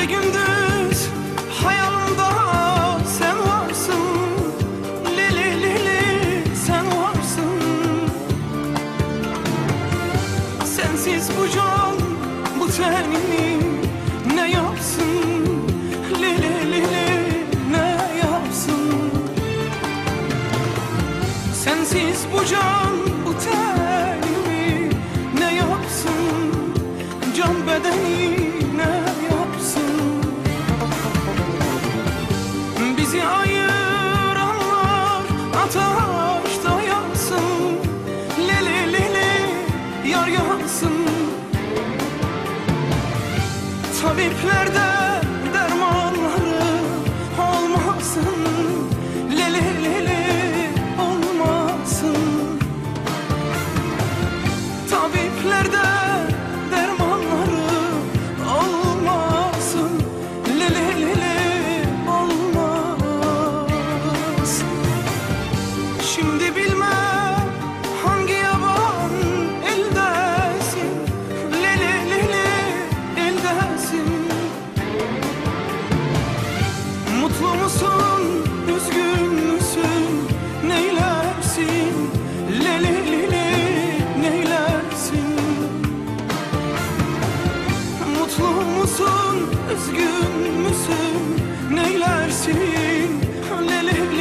Gece gündüz hayalimda sen varsın. Lili lili sen varsın. Sensiz bu can bu tenimi ne yapsın? Lili lili ne yapsın? Sensiz bu can bu tenimi ne yapsın? Can bedeni Triplerde üzgün müsün, neylersin? Leli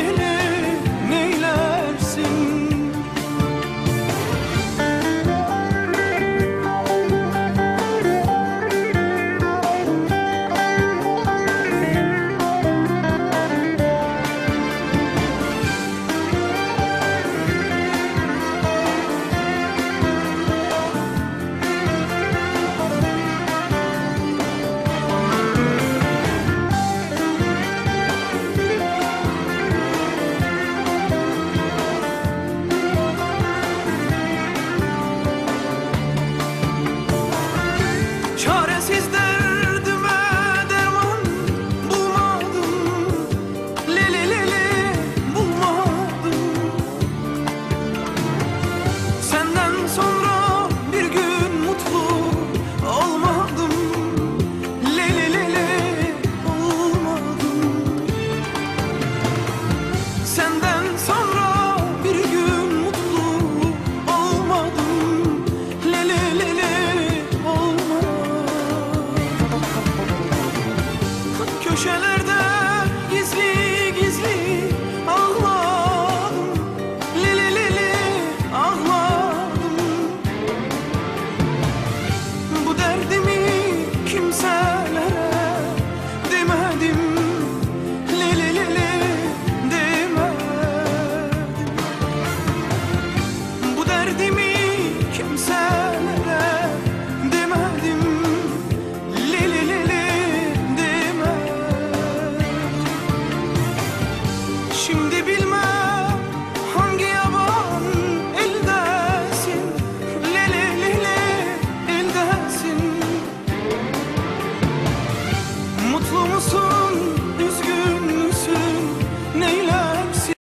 Şimdi bilmem